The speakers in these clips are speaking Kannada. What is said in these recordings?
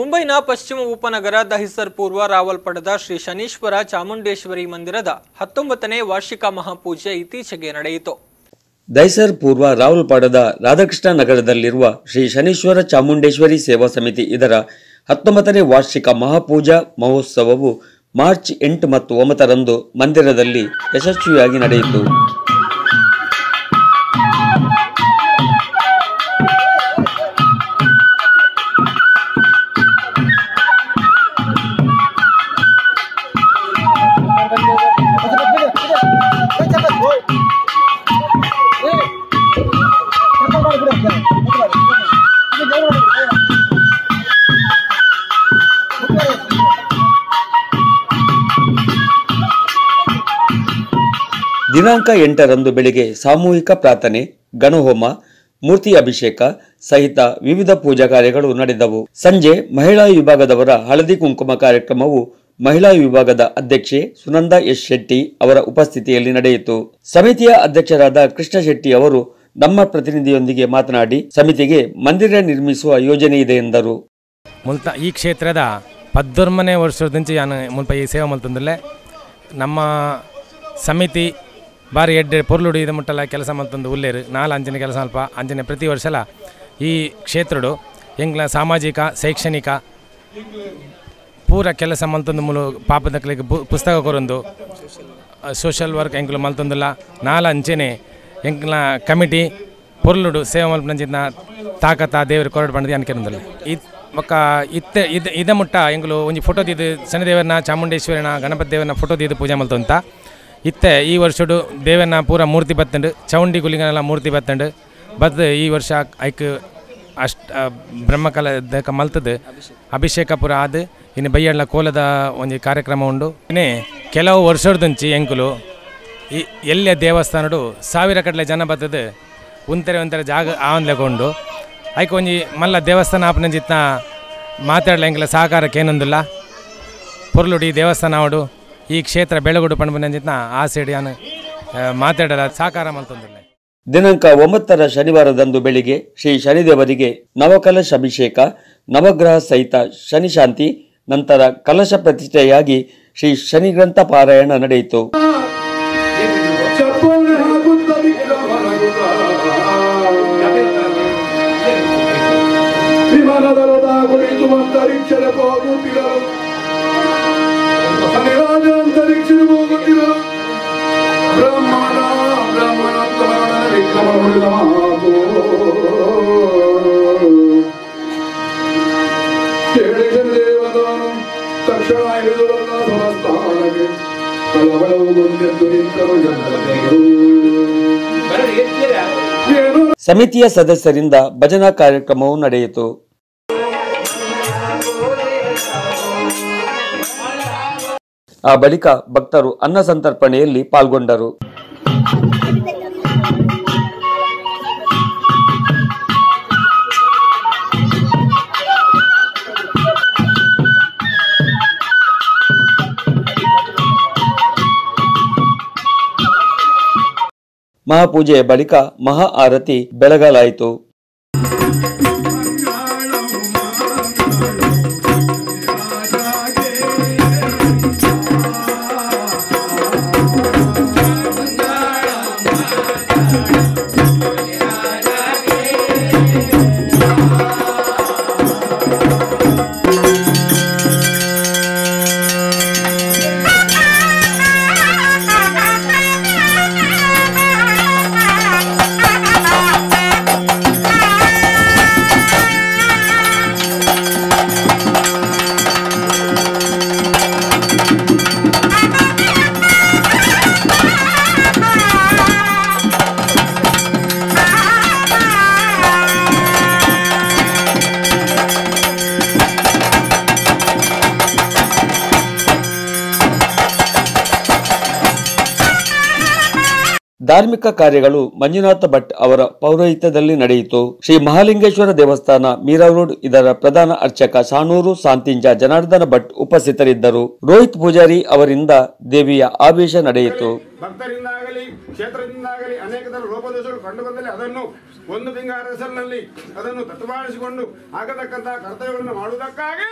ಮುಂಬೈನ ಪಶ್ಚಿಮ ಉಪನಗರ, ದಹಿಸರ್ ಪೂರ್ವ, ರಾವಲ್ಪಡದ ಶ್ರೀ ಶನೀಶ್ವರ ಚಾಮುಂಡೇಶ್ವರಿ ಮಂದಿರದ ಹತ್ತೊಂಬತ್ತನೇ ವಾರ್ಷಿಕ ಮಹಾಪೂಜೆ ಇತ್ತೀಚೆಗೆ ನಡೆಯಿತು. ದಹಿಸರ್ ಪೂರ್ವ, ರಾವಲ್ಪಾಡದ ರಾಧಾಕೃಷ್ಣ ನಗರದಲ್ಲಿರುವ ಶ್ರೀ ಶನೀಶ್ವರ ಚಾಮುಂಡೇಶ್ವರಿ ಸೇವಾ ಸಮಿತಿ ಇದರ ಹತ್ತೊಂಬತ್ತನೇ ವಾರ್ಷಿಕ ಮಹಾಪೂಜಾ ಮಹೋತ್ಸವವು ಮಾರ್ಚ್ ಎಂಟು ಮತ್ತು ಒಂಬತ್ತರಂದು ಮಂದಿರದಲ್ಲಿ ಯಶಸ್ವಿಯಾಗಿ ನಡೆಯಿತು. ದಿನಾಂಕ ಎಂಟರಂದು ಬೆಳಿಗ್ಗೆ ಸಾಮೂಹಿಕ ಪ್ರಾರ್ಥನೆ ಗಣಹೋಮ ಮೂರ್ತಿ ಅಭಿಷೇಕ ಸಹಿತ ವಿವಿಧ ಪೂಜಾ ಕಾರ್ಯಗಳು ನಡೆದವು. ಸಂಜೆ ಮಹಿಳಾ ವಿಭಾಗದವರ ಹಳದಿ ಕುಂಕುಮ ಕಾರ್ಯಕ್ರಮವು ಮಹಿಳಾ ವಿಭಾಗದ ಅಧ್ಯಕ್ಷೆ ಸುನಂದ ಎಸ್ ಶೆಟ್ಟಿ ಅವರ ಉಪಸ್ಥಿತಿಯಲ್ಲಿ ನಡೆಯಿತು. ಸಮಿತಿಯ ಅಧ್ಯಕ್ಷರಾದ ಕೃಷ್ಣ ಶೆಟ್ಟಿ ಅವರು ನಮ್ಮ ಪ್ರತಿನಿಧಿಯೊಂದಿಗೆ ಮಾತನಾಡಿ, ಸಮಿತಿಗೆ ಮಂದಿರ ನಿರ್ಮಿಸುವ ಯೋಜನೆ ಇದೆ ಎಂದರು. ಈ ಕ್ಷೇತ್ರದ ಪದ್ದೊರ್ಮನೇ ವರ್ಷದಿಂದ ಮುಲ್ಪ ಈ ಸೇವೆ ನಮ್ಮ ಸಮಿತಿ ಬಾರಿ ಎಡ್ಡೆ ಪೊರ್ಲುಡು ಇದು ಮುಟ್ಟಲ ಕೆಲಸ ಮತ್ತೊಂದು ಉಲ್ಲೇರು ನಾಲ್ ಅಂಜನೆ ಕೆಲಸ ಅಲ್ಪ, ಅಂಜನೆ ಪ್ರತಿ ವರ್ಷಲ ಈ ಕ್ಷೇತ್ರಡು ಎಂಗ್ಲ ಸಾಮಾಜಿಕ, ಶೈಕ್ಷಣಿಕ, ಪೂರ ಕೆಲಸ ಮಲ್ತೊಂದು ಮುಲು ಪಾಪದಕ್ಲಿಗೆ ಪುಸ್ತಕ ಕೊರೊಂದು ಸೋಷಲ್ ವರ್ಕ್ ಎಂಕ್ಲು ಮಲ್ತೊಂದುಲ್ಲ ನಾಲ್ ಅಂಚೆನೆ ಎಂಕ್ಲ ಕಮಿಟಿ, ಪೊರ್ಲುಡು ಸೇವೆ ಮಲ್ಪನಂಚಿನ ತಾಕತ ದೇವರು ಕೊರಡು ಬಂದಿದೆ ಅನ್ಕೆನಂದಲ್ಲ ಇತ್ ಒಕ್ಕ ಇತ್ತ, ಇದ ಇದ ಮುಟ್ಟ ಎಂಗ್ಲು ಒಂಜಿ ಫೋಟೋ ತೀದು ಶನಿದೇವರನ್ನ ಚಾಮುಂಡೇಶ್ವರಿನ ಗಣಪತಿ ದೇವರನ್ನ ಫೋಟೋ ತೀದು ಪೂಜೆ ಮಲ್ತಂತ ಇತ್ತೆ, ಈ ವರ್ಷಡು ದೇವನ ಪೂರ ಮೂರ್ತಿ ಬತ್ತಂಡು, ಚೌಂಡಿ ಗುಲಿಗನೆಲ್ಲ ಮೂರ್ತಿ ಬತ್ತಂಡು. ಬದ್ದು ಈ ವರ್ಷ ಐಕ್ ಅಷ್ಟ ಬ್ರಹ್ಮಕಲ ದಕ ಮಲ್ತದ್ದು ಅಭಿಷೇಕ ಪೂರ ಆದ. ಇನ್ನು ಬೈಯಡ್ಲ ಕೋಲದ ಒಂದು ಕಾರ್ಯಕ್ರಮ ಉಂಡು. ಇನ್ನೇ ಕೆಲವು ವರ್ಷದಂಚಿ ಎಂಕುಲು, ಈ ಎಲ್ಲ ದೇವಸ್ಥಾನಡು ಸಾವಿರ ಕಡಲೆ ಜನ ಬತ್ತದೆ. ಒಂಥರ ಒಂಥರ ಜಾಗ ಆವನ್ಲೆಗೊಂಡು ಐಕ್ ಒಂಜಿ ಮಲ್ಲ ದೇವಸ್ಥಾನ ಆಪನಂಜಿತ್ನ ಮಾತಾಡ್ಲ ಎಂಕಲ ಸಹಕಾರಕ್ಕೆ ಏನೊಂದಿಲ್ಲ ಪೊರ್ಲುಡಿ ದೇವಸ್ಥಾನ ಅವಡು ಈ ಕ್ಷೇತ್ರ ಬೆಳಗುಡು ಪಣಬನಂಜಿತ್ನ ಆ ಸೈಡ್ ಯಾನು ಮಾತಾಡಲ್ಲ ಸಾಕಾರ ದಿನಾಂಕ ಒಂಬತ್ತರ ಶನಿವಾರದಂದು ಬೆಳಿಗ್ಗೆ ಶ್ರೀ ಶನಿದೇವರಿಗೆ ನವಕಲಶ ಅಭಿಷೇಕ ನವಗ್ರಹ ಸಹಿತ ಶನಿಶಾಂತಿ ನಂತರ ಕಲಶ ಪ್ರತಿಷ್ಠೆಯಾಗಿ ಶ್ರೀ ಶನಿ ಗ್ರಂಥ ಪಾರಾಯಣ ನಡೆಯಿತು. ಬ್ರಹ್ಮಣ ತಕ್ಷಣ ಸಮಸ್ಥಾನಕ್ಕೆ ಕಳವಳವು ನಿಂತರು ಸಮಿತಿಯ ಸದಸ್ಯರಿಂದ ಭಜನಾ ಕಾರ್ಯಕ್ರಮವು ನಡೆಯಿತು. ಆ ಬಳಿಕ ಭಕ್ತರು ಅನ್ನ ಸಂತರ್ಪಣೆಯಲ್ಲಿ ಪಾಲ್ಗೊಂಡರು. ಮಹಾಪೂಜೆಯ ಬಳಿಕ ಮಹಾ ಆರತಿ ಬೆಳಗಲಾಯಿತು. ಧಾರ್ಮಿಕ ಕಾರ್ಯಗಳು ಮಂಜುನಾಥ ಭಟ್ ಅವರ ಪೌರೋಹಿತ್ಯದಲ್ಲಿ ನಡೆಯಿತು. ಶ್ರೀ ಮಹಾಲಿಂಗೇಶ್ವರ ದೇವಸ್ಥಾನ, ಮೀರಾ ರೋಡ್, ಇದರ ಪ್ರಧಾನ ಅರ್ಚಕ ಸಾಣೂರು ಸಾಂತಿಂಜ ಜನಾರ್ದನ ಭಟ್ ಉಪಸ್ಥಿತರಿದ್ದರು. ರೋಹಿತ್ ಪೂಜಾರಿ ಅವರಿಂದ ದೇವಿಯ ಆವೇಶ ನಡೆಯಿತು. ಭಕ್ತರಿಂದಾಗಲಿ, ಕ್ಷೇತ್ರದಿಂದಾಗಲಿ ಅನೇಕ ಥರ ಲೋಪದೋಷಗಳು ಕಂಡು ಬಂದಲ್ಲಿ ಅದನ್ನು ಒಂದು ತಿಂಗಳ ಅದನ್ನು ತತ್ವಾಡಿಸಿಕೊಂಡು ಆಗತಕ್ಕಂತಹ ಕರ್ತವ್ಯಗಳನ್ನು ಮಾಡುವುದಕ್ಕಾಗಿ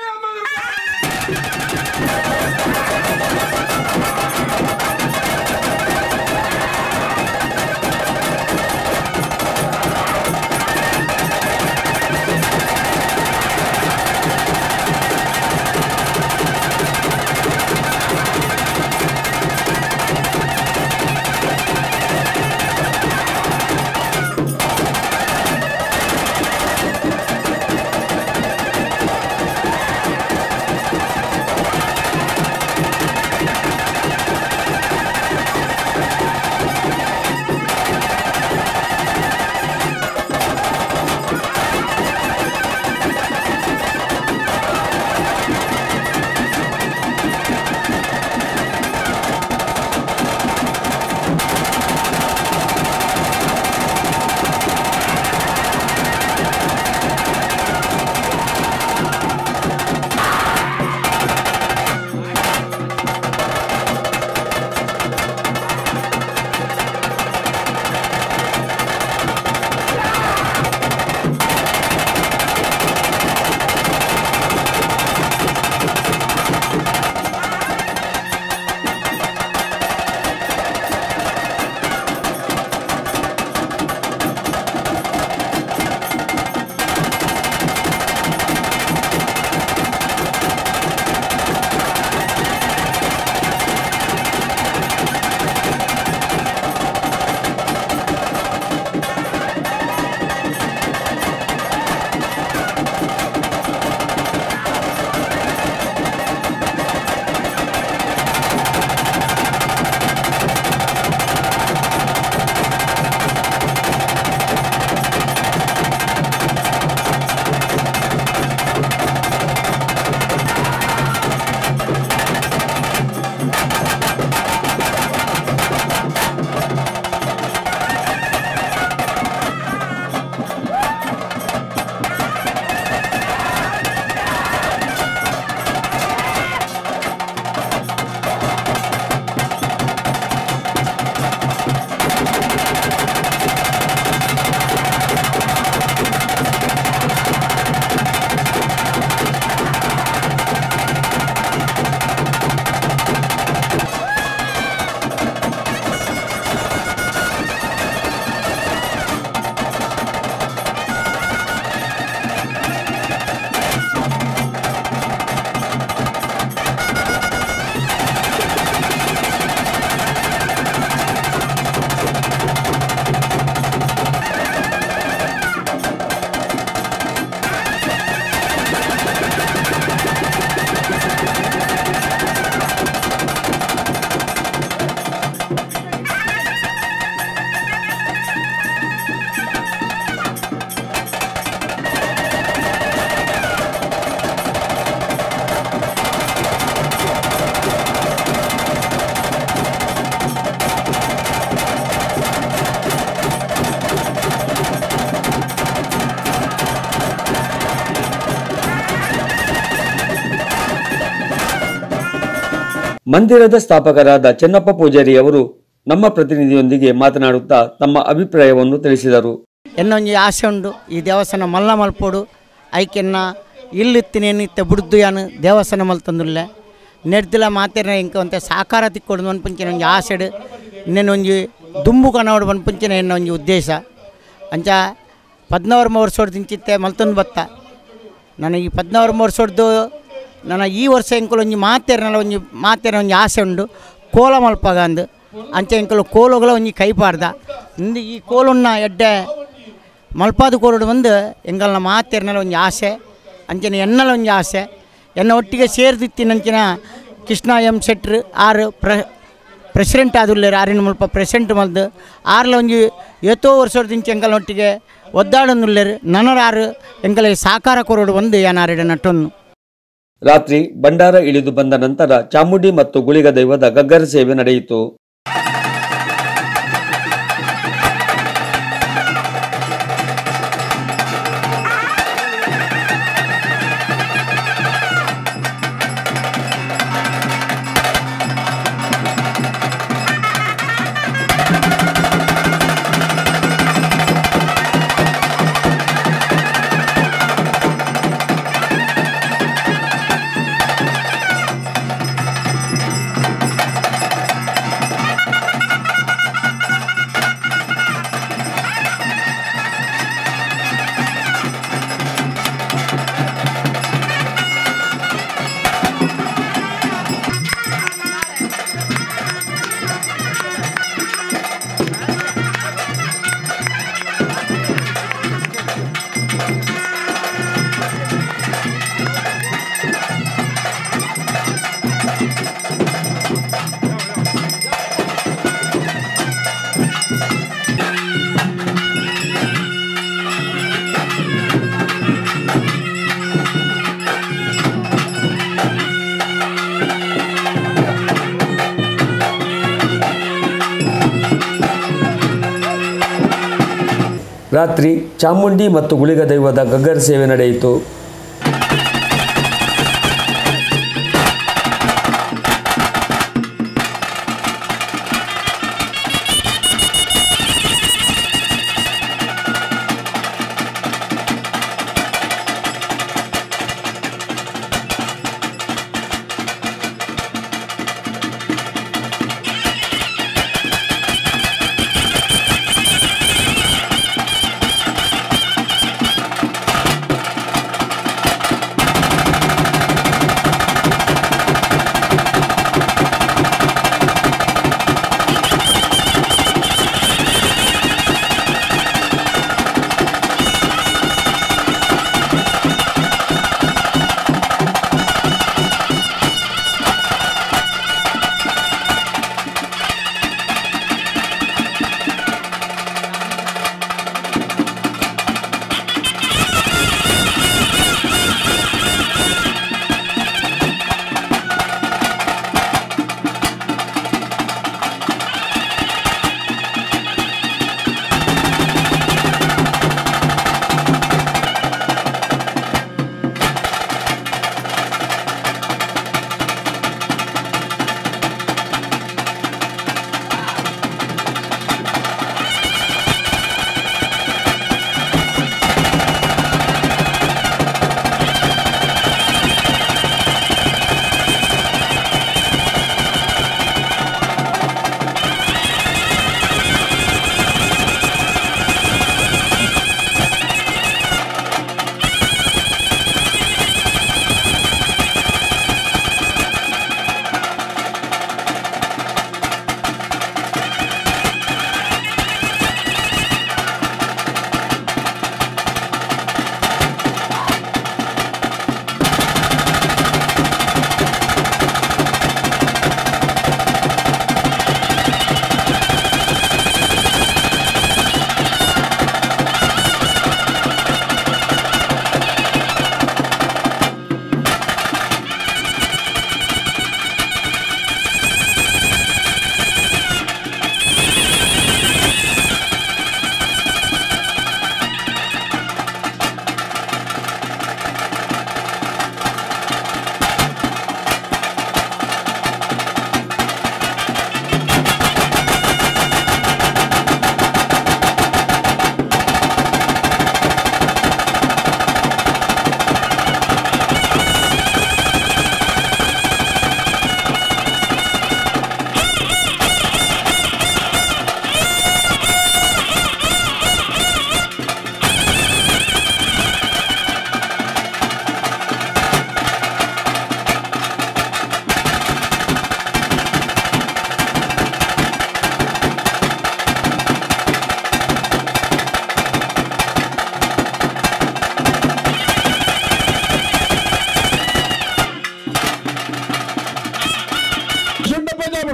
ಮಂದಿರದ ಸ್ಥಾಪಕರಾದ ಚೆನ್ನಪ್ಪ ಪೂಜಾರಿ ಅವರು ನಮ್ಮ ಪ್ರತಿನಿಧಿಯೊಂದಿಗೆ ಮಾತನಾಡುತ್ತಾ ತಮ್ಮ ಅಭಿಪ್ರಾಯವನ್ನು ತಿಳಿಸಿದರು. ಎನ್ನೊಂಜಿ ಆಸೆ ಉಂಡು ಈ ದೇವಸ್ಥಾನ ಮಲ್ಲ ಮಲ್ಪೋಡು. ಐಕೆನ್ನ ಇಲ್ಲಿತ್ತಿನೇನಿತ್ತೆ ಬುಡ್ದು ಯಾನು ದೇವಸ್ಥಾನ ಮಲ್ತಂದುಲ್ಲೆ ನೆಡ್ದಿಲ ಮಾತೇನ ಇಂಕ ಒಂತೆ ಸಾಕಾರ ತಿಕ್ಕೊಡು ಅನ್ಪಂಚಿನ ಒಂಜಿ ಆಸೆಡು. ಇನ್ನೇನು ಒಂಜಿ ದುಂಬು ಕಾಣೋಡು ಅನ್ಪಂಚಿನ ಎನ್ನ ಉದ್ದೇಶ. ಅಂಚ ಪದ್ನವರ್ ಮೂರು ಸೋಡ್ದು ದಿಂಚಿತ್ತೆ ಮಲ್ತೊಂದು ಬತ್ತ. ನನಗೆ ಈ ಮೂರು ವರ್ಷೋಡ್ದು ನನ್ನ ಈ ವರ್ಷ ಎಂಕುಲು ಒಂಜಿ ಮಾತೇರನಲ ಒಂಜಿ ಮಾತೇರ ಒಂಜಿ ಆಸೆ ಉಂಡು ಕೋಲ ಮಲ್ಪಗಂದು ಅಂಚೆ ಎಂಕುಲು ಕೋಲುಗಳ ಒಂಜಿ ಕೈಪಾಡ್ದ ಇಂದು ಈ ಕೋಲುನ್ನ ಎಡ್ಡೆ ಮಲ್ಪಾದ ಕೋಲುಡು ಬಂದು ಎಂಗಲ್ನ ಮಾತೇರ್ನಲ ಒಂಜಿ ಆಸೆ, ಅಂಚನೆ ಎನ್ನಲ ಒಂಜಿ ಆಸೆ. ಎನ್ನ ಒಟ್ಟಿಗೆ ಸೇರ್ದಿತ್ತಿನಂಚಿನ ಕೃಷ್ಣ ಎಂ ಶೆಟ್ರ್ ಆರು ಪ್ರ, ಪ್ರೆಸಿಡೆಂಟ್ ಆದುಲ್ಲೇರು, ಆರಿನ ಮುಲ್ಪ ಪ್ರೆಸಿಡೆಂಟ್ ಮಲ್ದು. ಆರ್ಲ ಒಂಜಿ ಏತೋ ವರ್ಷದಿಂಚ ಎಂಕಲ್ನೊಟ್ಟಿಗೆ ಒದ್ದಾಡೊಂದುಲ್ಲೇರು. ನನರ ಆರು ಎಂಕಲೆ ಸಾಕಾರ ಕೊರೋಡು ಬಂದು ಏನಾರಿಡ ನಟ್ಟೊನ್ನು ರಾತ್ರಿ ಭಂಡಾರ ಇಳಿದು ಬಂದ ನಂತರ ಚಾಮುಂಡಿ ಮತ್ತು ಗುಳಿಗ ದೈವದ ಗಗ್ಗರ ಸೇವೆ ನಡೆಯಿತು. ರಾತ್ರಿ ಚಾಮುಂಡಿ ಮತ್ತು ಗುಳಿಗ ದೈವದ ಗಗ್ಗರ ಸೇವೆ ನಡೆಯಿತು.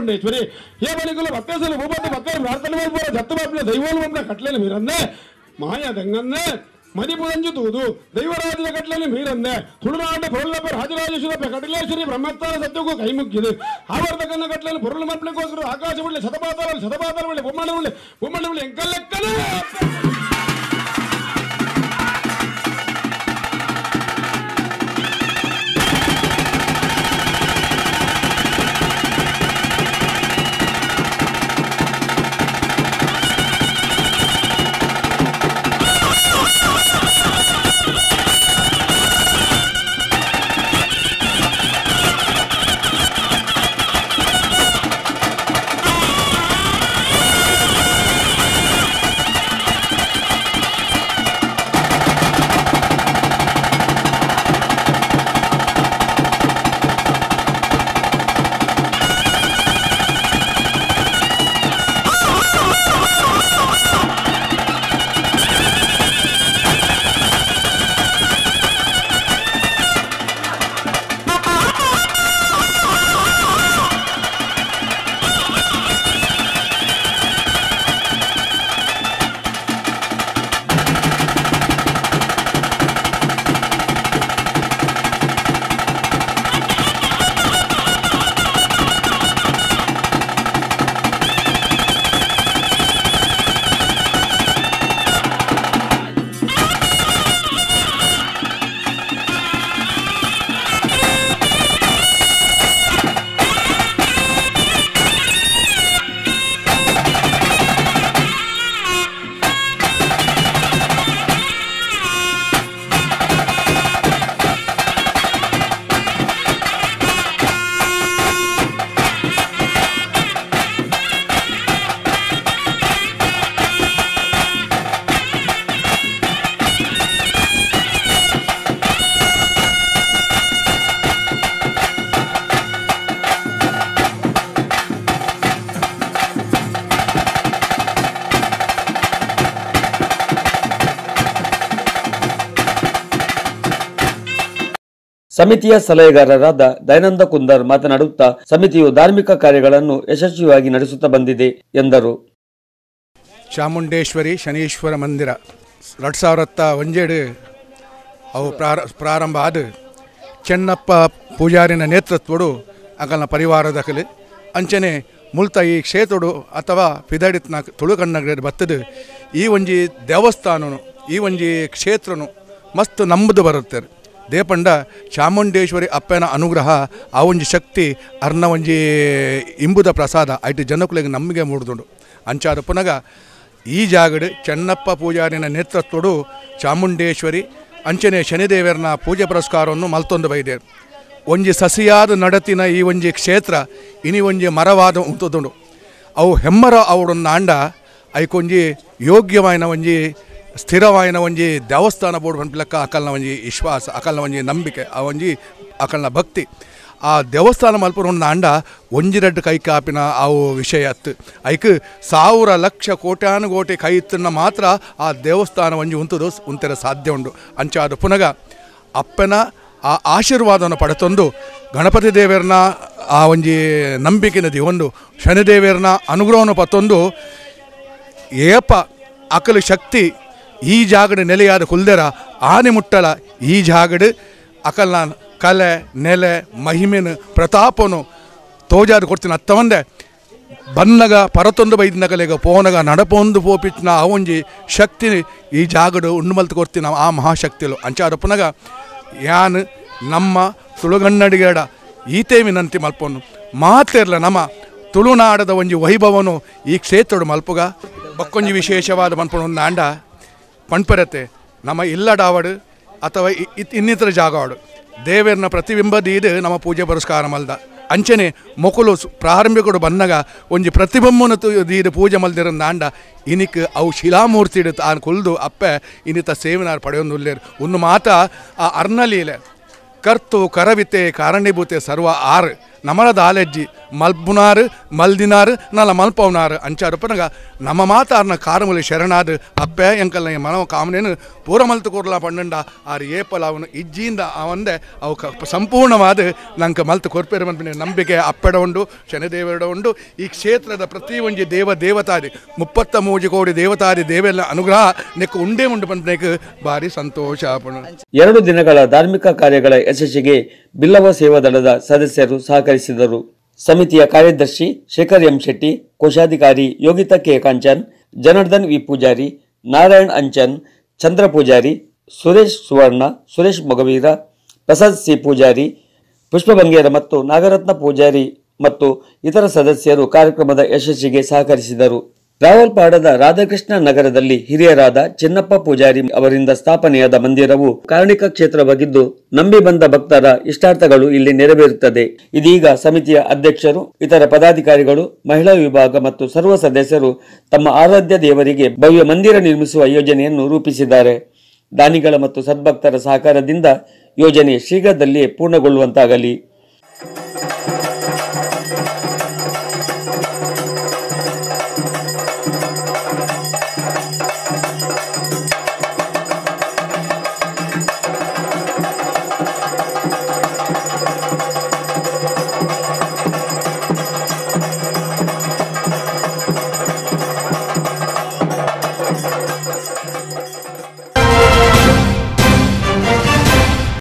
ನೇಶ್ವರಿ ఏ బలికలు భక్తేశ్వరులు భూపతి భక్తులు ప్రార్థన వైపు దత్తబాబుల దైవోల్వంలో కట్టలేని మీరందే మాయా దంగన్నే మణిపురంజు తూదు దైవరాజుల కట్టలని మీరందే ತುಳುನಾಡ ಪೊರಲಪ್ಪ ರಾಜರಾಜೇಶ್ವರ ಕಟಲೇಶ್ವರಿ ಬ್ರಹ್ಮಸ್ಥಾನ ಸತ್ಯಕ್ಕೂ ಕೈಮುಗ್ಗಿದೆ ಆವರ್ತಕನ್ನ ಕಟ್ಟలని ಪೊರಲ ಮಕ್ಕಳಿಗೋಸ್ಕರ ಆಕಾಶ ಉಳ್ಳೆ ಶತಪಾತಾಲ ಶತಪಾತಾಲ ಉಳ್ಳೆ ಬೊಮ್ಮಣ ಉಳ್ಳೆ ಬೊಮ್ಮಣ ಉಳ್ಳೆ ಎಂಕಲ್ಲೆಕ್ಕಲೇ ಸಮಿತಿಯ ಸಲಹೆಗಾರರಾದ ದಯಾನಂದ ಕುಂದರ್ ಮಾತನಾಡುತ್ತಾ ಸಮಿತಿಯು ಧಾರ್ಮಿಕ ಕಾರ್ಯಗಳನ್ನು ಯಶಸ್ವಿಯಾಗಿ ನಡೆಸುತ್ತಾ ಬಂದಿದೆ ಎಂದರು. ಚಾಮುಂಡೇಶ್ವರಿ ಶನೀಶ್ವರ ಮಂದಿರ ಎರಡು ಸಾವಿರತ್ತ ಒಂಜೇಡು ಅವು ಪ್ರಾರ, ಪ್ರಾರಂಭ ಆದ ಚೆನ್ನಪ್ಪ ಪೂಜಾರಿನ ನೇತೃತ್ವಡು ಅಕಲ್ನ ಪರಿವಾರದಕಲು ಅಂಚನೆ ಮುಲ್ತ ಈ ಕ್ಷೇತ್ರಡು ಅಥವಾ ಪಿದಡಿತ್ನ ತುಳುಕನ್ನಡ ಬತ್ತದು ಈ ಒಂಜಿ ದೇವಸ್ಥಾನನು, ಈ ಒಂಜಿ ಕ್ಷೇತ್ರನು ಮಸ್ತ್ ನಂಬುದು ಬರುತ್ತಾರೆ. ದೇಪಂಡ ಚಾಮುಂಡೇಶ್ವರಿ ಅಪ್ಪನ ಅನುಗ್ರಹ ಆ ಒಂಜಿ ಶಕ್ತಿ ಅರ್ನ ಒಂಜಿ ಇಂಬುದ ಪ್ರಸಾದ ಐಟು ಜನಕುಲೆಗೆ ನಮಗೆ ಮೂಡುದುಂಡು ಅಂಚಾದ ಪುನಗ ಈ ಜಾಗಡು ಚೆನ್ನಪ್ಪ ಪೂಜಾರಿನ ನೇತೃತ್ವಡು ಚಾಮುಂಡೇಶ್ವರಿ ಅಂಚನೆ ಶನಿದೇವರನ ಪೂಜೆ ಪುರಸ್ಕಾರವನ್ನು ಮಲ್ತೊಂದು ಬೈದೆ. ಒಂಜಿ ಸಸಿಯಾದ ನಡತಿನ ಈ ಒಂಜಿ ಕ್ಷೇತ್ರ ಇನಿ ಒಂಜಿ ಮರವಾದ ಉಂತುದುಂಡು ಅವು ಹೆಮ್ಮರ ಅವಡನ್ನು ಆಂಡ ಐಕೊಂಜಿ ಯೋಗ್ಯವಾಯಿನ ಒಂಜಿ ಸ್ಥಿರವಾಯಿನ ಒಂಜಿ ದೇವಸ್ಥಾನ ಬೋರ್ಡ್ ಪನ್ಪಿಲಕ್ಕ ಅಕಲ್ನ ಒಂಜಿ ವಿಶ್ವಾಸ ಅಕಲ್ನ ಒಂಜಿ ನಂಬಿಕೆ ಆ ಒಂಜಿ ಅಕಲ್ನ ಭಕ್ತಿ. ಆ ದೇವಸ್ಥಾನ ಮಲ್ಪುರನ್ನ ಅಂಡ ಒಂಜಿ ರಡ್ಡು ಕೈ ಕಾಪಿನ ಅವು ವಿಷಯ ಅತ್ತು. ಐಕ್ ಸಾವಿರ ಲಕ್ಷ ಕೋಟ್ಯಾನುಗೋಟಿ ಕೈ ಇತ್ತನ್ನ ಮಾತ್ರ ಆ ದೇವಸ್ಥಾನ ಒಂಜಿ ಉಂತುದು ಉಂತೆರ ಸಾಧ್ಯ ಉಂಡು. ಅಂಚಾದ ಪುನಗ ಅಪ್ಪನ ಆ ಆಶೀರ್ವಾದವನ್ನು ಪಡೆತೊಂದು ಗಣಪತಿ ದೇವರನ್ನ ಆ ಒಂಜಿ ನಂಬಿಕೆನ ದಿವೊಂದು ಶನಿದೇವರನ್ನ ಅನುಗ್ರಹವನ್ನು ಪತ್ತೊಂದು ಏಪ ಅಕಲು ಶಕ್ತಿ ಈ ಜಾಗಡ್ ನೆಲೆಯಾದ ಕುಲ್ದೆರ ಆನೆ ಮುಟ್ಟಲ ಈ ಜಾಗಡ ಅಕಲ್ನ ಕಲೆ, ನೆಲೆ, ಮಹಿಮೆನು, ಪ್ರತಾಪನು ತೋಜಾದು ಕೊಡ್ತೀನಿ ಅತ್ತವಂದೆ. ಬನ್ನಗ ಪರತೊಂದು ಬೈದಿನಗಲೆಗ ಪೋನಗ ನಡಪೊಂದು ಪೋಪಿಟ್ಟಿನ ಅವಂಜಿ ಶಕ್ತಿ ಈ ಜಾಗಡು ಉಂಡು ಮಲ್ತು ಕೊಡ್ತೀನಿ ಆ ಮಹಾಶಕ್ತಿಲು ಅಂಚಾದ ಪುನಗ, ಯಾನ್ ನಮ್ಮ ತುಳುಗನ್ನಡಿಗಡ ಈತೆ ವಿನಂತಿ ಮಲ್ಪೊನು. ಮಾತಿರ್ಲ ನಮ್ಮ ತುಳುನಾಡದ ಒಂಜಿ ವೈಭವನು ಈ ಕ್ಷೇತ್ರಡು ಮಲ್ಪುಗ. ಬಕ್ಕೊಂಜಿ ವಿಶೇಷವಾದ ಮನ್ಪೊಂಡು ಒಂದು ಆಂಡ ಪಣ್ಪರತೆ, ನಮ್ಮ ಇಲ್ಲಡಾವಡು ಅಥವಾ ಇನ್ನಿತರ ಜಾಗವಾಡು. ದೇವರನ್ನ ಪ್ರತಿಬಿಂಬ ದೀದು ನಮ್ಮ ಪೂಜೆ ಪುರಸ್ಕಾರ ಮಲ್ದ. ಅಂಚನೆ ಮೊಕುಲು ಪ್ರಾರಂಭಿಕರು ಬಂದಾಗ ಒಂಜಿ ಪ್ರತಿಬಿಂಬನ ದೀದು ಪೂಜೆ ಮಲ್ದಿರೋ ದಾಂಡ. ಇನಿಕ್ ಅವು ಶಿಲಾಮೂರ್ತಿ ಇಡುತ್ತ ಆ ಕುಲ್ದು ಅಪ್ಪೆ ಇನ್ನಿತ ಸೇವಿನಾರ್ ಪಡೆಯೊಂದು ಉಲ್ಲೇರು ಒಂದು ಮಾತ ಆ ಅರ್ನಲೀಲೆ. ಕರ್ತು ಕರವಿತೆ ಕಾರಣೀಭೂತೆ ಸರ್ವ ಆರು. ನಮರದ ಆಲೆಜ್ಜಿ. ಮಲ್ಪುನಾರ್, ಮಲ್ದಿನಾರ್, ನಲ ಪನಗ. ನಮ್ಮ ಮಾತಾರ್ನ ಕಾರಮುಲಿ ಶರಣಾದ ಅಪ್ಪೆ ಎಂಕಲ್ನ ಈ ಮನವ ಕಾಮನೇನು ಪೂರ ಮಲ್ತು ಕೂರ್ಲ ಪಣ್ಣಂಡ. ಆರು ಏಪಲ ಅವನು ಇಜ್ಜಿಯಿಂದ ಅವಂದೆ ಅವು ಕ ಸಂಪೂರ್ಣವಾದ ನಂಕ ಮಲ್ತು ಕೊರ್ಪೇರು ನಂಬಿಕೆ ಅಪ್ಪೆಡ ಉಂಡು, ಶನಿದೇವರಡ ಉಂಡು. ಈ ಕ್ಷೇತ್ರದ ಪ್ರತಿ ಒಂಜಿ ದೇವ ದೇವತಾದಿ, ಮುಪ್ಪತ್ತ ಮೂಜಿ ಕೋಡಿ ದೇವತಾದಿ ದೇವೆಲ್ಲ ಅನುಗ್ರಹ ನೆಕ್ಕು ಉಂಡೇ ಉಂಡು ಪನ್ಪನೆಕ್ ಭಾರಿ ಸಂತೋಷ ಎರಡು ದಿನಗಳ ಧಾರ್ಮಿಕ ಕಾರ್ಯಗಳ ಯಶಸ್ಸಿಗೆ ಬಿಲ್ಲವ ಸೇವಾದಳದ ಸದಸ್ಯರು ಸಹಕರಿಸಿದರು. ಸಮಿತಿಯ ಕಾರ್ಯದರ್ಶಿ ಶೇಖರ್ ಎಂ ಶೆಟ್ಟಿ, ಕೋಶಾಧಿಕಾರಿ Yogita K Kanchan, Janardhan V Poojary, Narayan Anchan, Chandra Poojary, Suresh Suvarna, Suresh Mogaveera, Prasad C Poojary Pushpa Bangera ಮತ್ತು ನಾಗರತ್ನ ಪೂಜಾರಿ ಮತ್ತು ಇತರ ಸದಸ್ಯರು ಕಾರ್ಯಕ್ರಮದ ಯಶಸ್ಸಿಗೆ ಸಹಕರಿಸಿದರು. ರಾವಲ್ಪಾಡದ ರಾಧಾಕೃಷ್ಣ ನಗರದಲ್ಲಿ ಹಿರಿಯರಾದ ಚಿನ್ನಪ್ಪ ಪೂಜಾರಿ ಅವರಿಂದ ಸ್ಥಾಪನೆಯಾದ ಮಂದಿರವು ಕಾರಣಿಕ ಕ್ಷೇತ್ರವಾಗಿದ್ದು, ನಂಬಿ ಬಂದ ಭಕ್ತರ ಇಷ್ಟಾರ್ಥಗಳು ಇಲ್ಲಿ ನೆರವೇರುತ್ತದೆ. ಇದೀಗ ಸಮಿತಿಯ ಅಧ್ಯಕ್ಷರು, ಇತರ ಪದಾಧಿಕಾರಿಗಳು, ಮಹಿಳಾ ವಿಭಾಗ ಮತ್ತು ಸರ್ವ ಸದಸ್ಯರು ತಮ್ಮ ಆರಾಧ್ಯ ದೇವರಿಗೆ ಭವ್ಯ ಮಂದಿರ ನಿರ್ಮಿಸುವ ಯೋಜನೆಯನ್ನು ರೂಪಿಸಿದ್ದಾರೆ. ದಾನಿಗಳ ಮತ್ತು ಸದ್ಭಕ್ತರ ಸಹಕಾರದಿಂದ ಯೋಜನೆ ಶೀಘ್ರದಲ್ಲಿಯೇ ಪೂರ್ಣಗೊಳ್ಳುವಂತಾಗಲಿ.